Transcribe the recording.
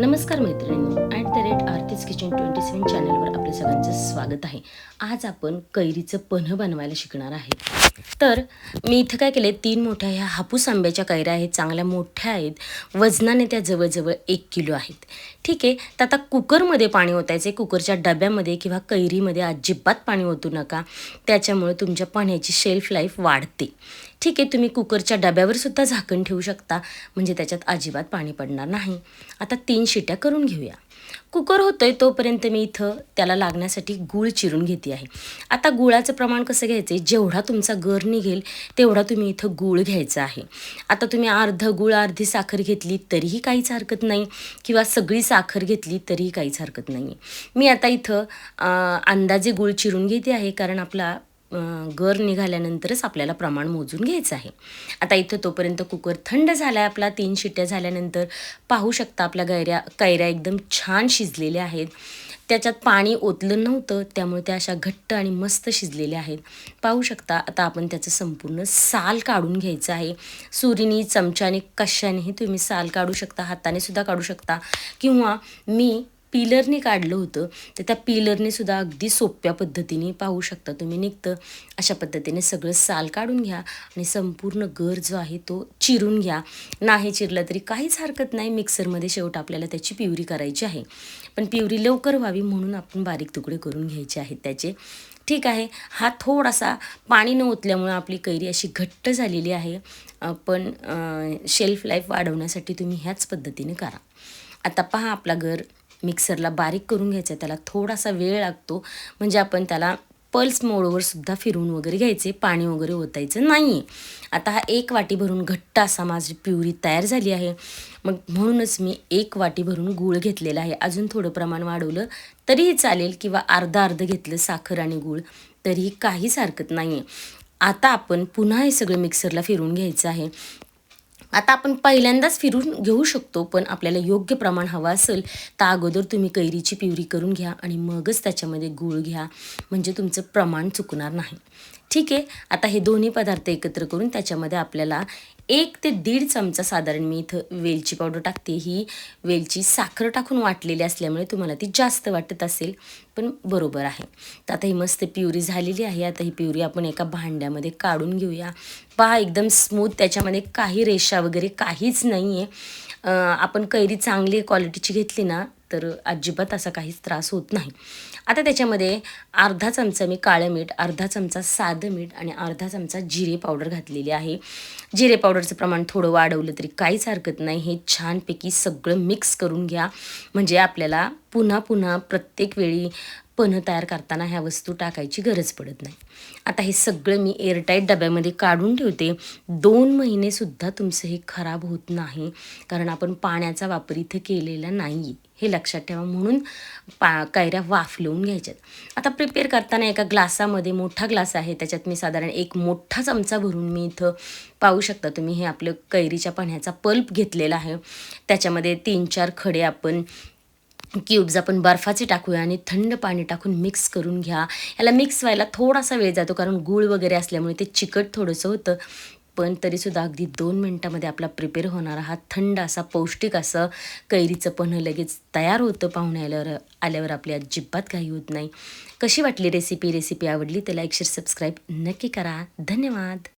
नमस्कार मैत्रिणींनो at the rate Aarti's kitchen twenty seven चॅनलवर आपल्या सगळ्यांचं स्वागत आहे. आज आपण कैरीचं पन्ह बनवायला शिकणार आहे. तर मी इथं काय केलं तीन मोठ्या ह्या हापूस आंब्याच्या कैऱ्या आहेत चांगल्या मोठ्या आहेत वजनाने त्या जवळजवळ एक किलो आहेत. ठीक आहे तर आता कुकरमध्ये पाणी ओतायचं कुकरच्या डब्यामध्ये किंवा कैरीमध्ये अजिबात पाणी ओतू नका. त्याच्यामुळे तुमच्या पाण्याची शेल्फ लाईफ वाढते. ठीक आहे तुम्ही कुकरच्या डब्यावर सुद्धा झाकण ठेवू शकता म्हणजे त्याच्यात अजिबात पाणी पडणार नाही. आता तीन शिट्या करून घेऊया. कुकर होतोय तोपर्यंत मी इथं त्याला लागण्यासाठी गूळ चिरून घेते आहे. आता गुळाचं प्रमाण कसं घ्यायचं आहे जेवढा तुमचा गर निघेल तेवढा तुम्ही इथं गूळ घ्यायचा आहे. आता तुम्ही अर्ध गूळ अर्धी साखर घेतली तरीही काहीच हरकत नाही किंवा सगळी साखर घेतली तरीही काहीच हरकत नाही मी आता इथं अंदाजे गूळ चिरून घेते आहे कारण आपला गर निघाल्यानंतरच आपल्याला प्रमाण मोजून घ्यायचं आहे. आता इथं तोपर्यंत कुकर थंड झाला आहे आपला तीन शिट्ट्या झाल्यानंतर पाहू शकता आपल्या गैऱ्या कैऱ्या एकदम छान शिजलेल्या आहेत. त्याच्यात पाणी ओतलं नव्हतं त्यामुळे त्या अशा घट्ट आणि मस्त शिजलेल्या आहेत. पाहू शकता आता आपण त्याचं संपूर्ण साल काढून घ्यायचं आहे. सुरीनी चमच्याने कशानेही तुम्ही साल काढू शकता हाताने सुद्धा काढू शकता. किंवा मी पिलरने काढलं होतं तर त्या पिलरने सुद्धा अगदी सोप्या पद्धतीने पाहू शकता तुम्ही. निघतं अशा पद्धतीने सगळं साल काढून घ्या आणि संपूर्ण गर जो आहे तो चिरून घ्या. नाही चिरला तरी काहीच हरकत नाही मिक्सरमध्ये शेवट आपल्याला त्याची प्युरी करायची आहे. पण प्युरी लवकर व्हावी म्हणून आपण बारीक तुकडे करून घ्यायचे आहेत त्याचे. ठीक आहे हा थोडासा पाणी न ओतल्यामुळं आपली कैरी अशी घट्ट झालेली आहे. पण शेल्फ लाईफ वाढवण्यासाठी तुम्ही ह्याच पद्धतीने करा. आता पहा आपला घर. मिक्सरला बारीक करून घ्यायचं आहे. त्याला थोडासा वेळ लागतो. म्हणजे आपण त्याला पल्स मोडवर सुद्धा फिरून वगैरे घ्यायचे. पाणी वगैरे ओतायचं नाही आता हा एक वाटी भरून घट्ट असा माझी प्युरी तयार झाली आहे. मग म्हणूनच मी एक वाटी भरून गूळ घेतलेला आहे. अजून थोडं प्रमाण वाढवलं तरीही चालेल किंवा अर्धा अर्ध घेतलं साखर आणि गूळ तरीही काहीच हरकत नाही आहे आता आपण पुन्हा हे सगळं मिक्सरला फिरून घ्यायचं आहे. आता आपण पहिल्यांदाच फिरून घेऊ शकतो पण आपल्याला योग्य प्रमाण हवं असेल तर अगोदर तुम्ही कैरीची पिवरी करून घ्या आणि मगच त्याच्यामध्ये गूळ घ्या. म्हणजे तुमचं प्रमाण चुकणार नाही. ठीक आहे. आता हे दोन्ही पदार्थ एकत्र करून त्याच्यामध्ये आपल्याला एक ते दीड चमचा साधारण मी इथं वेलची पावडर टाकते. ही वेलची साखर टाकून वाटलेली असल्यामुळे तुम्हाला ती जास्त वाटत असेल पण बरोबर आहे. तर आता ही मस्त प्युरी झालेली आहे. आता ही प्युरी आपण एका भांड्यामध्ये काढून घेऊया. पहा एकदम स्मूथ. त्याच्यामध्ये काही रेषा वगैरे काहीच नाही आहे आपण कैरी चांगली क्वालिटीची घेतली ना तर अजिबात असा काहीच त्रास होत नाही. आता त्याच्यामध्ये अर्धा चमचा मी काळं मीठ अर्धा चमचा साधं मीठ आणि अर्धा चमचा जिरे पावडर घातलेली आहे. जिरे पावडरचं प्रमाण थोडं वाढवलं तरी काहीच हरकत नाही. हे छानपैकी सगळं मिक्स करून घ्या. म्हणजे आपल्याला पुन्हा पुन्हा प्रत्येक वेळी पन्ह तयार करताना ह्या वस्तू टाकायची गरज पडत नाही. आता हे सगळं मी एअरटाईट डब्यामध्ये काढून ठेवते. दोन महिनेसुद्धा तुमचं हे खराब होत नाही. कारण आपण पाण्याचा वापर इथं केलेला नाही हे लक्षात ठेवा म्हणून पा कैऱ्या वाफलवून घ्यायच्यात. आता प्रिपेअर करताना एका ग्लासामध्ये मोठा ग्लास आहे. त्याच्यात मी साधारण एक मोठा चमचा भरून मी इथं पाहू शकता तुम्ही. हे आपलं कैरीच्या पाण्याचा पल्प घेतलेला आहे. त्याच्यामध्ये तीन चार खडे आपण क्यूब्स आपण बर्फाचे टाकूया आणि थंड पाणी टाकून मिक्स करून घ्या. याला मिक्स व्हायला थोडासा वेळ जातो कारण गूळ वगैरे असल्यामुळे ते चिकट थोडंसं होतं. पण तरीसुद्धा अगदी दोन मिनटामध्ये आपला प्रिपेअर होणारा हा थंड असा पौष्टिक असं कैरीचं पण लगेच तयार होतं पाहुणे आल्यावर आल्यावर आपली अजिबात काही होत नाही. कशी वाटली रेसिपी रेसिपी आवडली तर लाईक शेअर सबस्क्राईब नक्की करा. धन्यवाद.